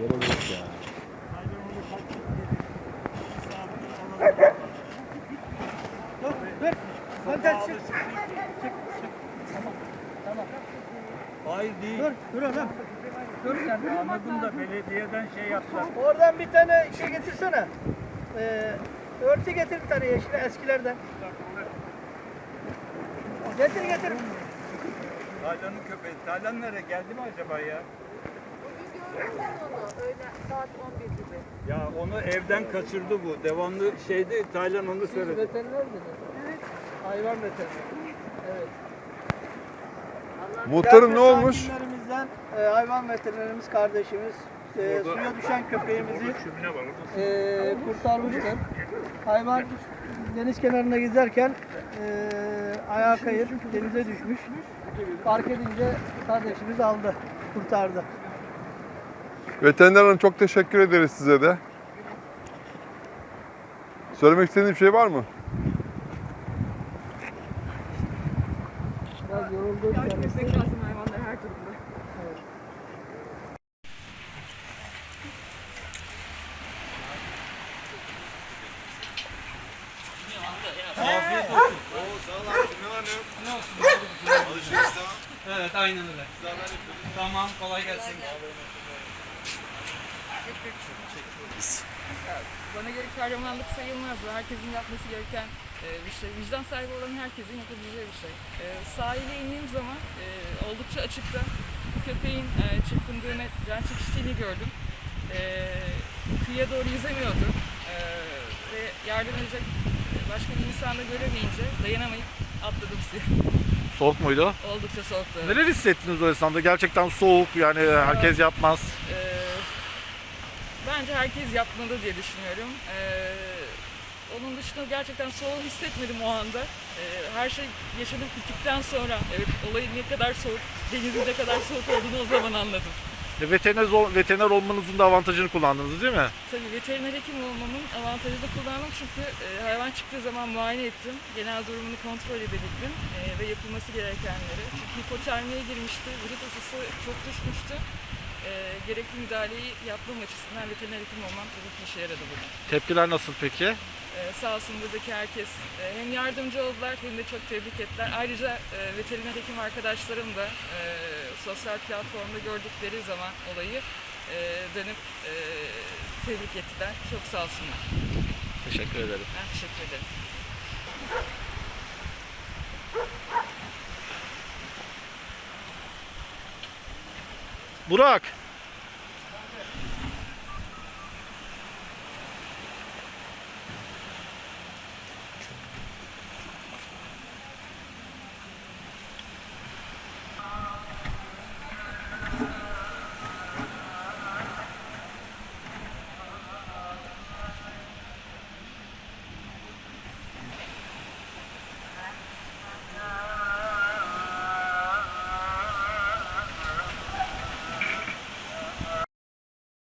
Yere ya. Dur, dur. Sen ters çık. Hayır değil. Dur, dur oğlum. Dur sen. Anladım da belediyeden şey yaptılar. Oradan bir tane şey getirsene. Ee, örtü getir bir tane yeşil eskilerden. Getir getir. Taylan'ın köpeği. Taylan nereye geldi mi acaba ya? Bugün gördüm onu öyle saat 11 gibi. Ya onu evden kaçırdı bu. Devamlı şeydi Taylan onu söyledi. Veteriner mi? Evet. Hayvan veteriner. Evet. Muhtarım ne olmuş? sakinlerimizden, e, hayvan veterinerimiz kardeşimiz e, suya düşen köpeğimizi e, kurtarmıştır. Hayvan deniz kenarında gezerken e, ayağa kayıp denize düşmüş. Fark edince kardeşimiz aldı, kurtardı. Veteriner Hanım çok teşekkür ederiz size de. Söylemek istediğiniz bir şey var mı? Biraz yoruldu kendisi. lazım hayvanlar her durumda. Evet aynen öyle. Tamam kolay gelsin. Bana göre kahramanlık sayılmaz. Bu herkesin yapması gereken e, bir şey. Vicdan sahibi olan herkesin yapabileceği bir şey. E, sahile indiğim zaman e, oldukça açıkta köpeğin e, çırpındığını, can çekiştiğini gördüm. Kıyıya doğru yüzemiyordu. Ve yardım edecek başka bir insan da göremeyince dayanamayıp atladım suya. Soğuk muydu? Oldukça soğuktu. Neler hissettiniz o esnada? Gerçekten soğuk yani herkes yapmaz. Ee, bence herkes yapmalı diye düşünüyorum. Ee, onun dışında gerçekten soğuk hissetmedim o anda. Ee, her şey yaşanıp bittikten sonra evet olayın ne kadar soğuk, denizin ne kadar soğuk olduğunu o zaman anladım. E, Veteriner, veteriner olmanızın da avantajını kullandınız değil mi? Tabii veteriner hekim olmamın avantajı da kullandım çünkü e, hayvan çıktığı zaman muayene ettim. Genel durumunu kontrol edebildim e, ve yapılması gerekenleri. Çünkü hipotermiye girmişti, vücut ısısı çok düşmüştü. E, gerekli müdahaleyi yapmam açısından veteriner hekim olmam tabii ki işe yaradı burada. Tepkiler nasıl peki? Ee, sağ olsun buradaki herkes e, hem yardımcı oldular hem de çok tebrik ettiler. Ayrıca e, veteriner hekim arkadaşlarım da e, sosyal platformda gördükleri zaman olayı e, dönüp e, tebrik ettiler. Çok sağ olsunlar. Teşekkür ederim. Ben teşekkür ederim. Burak,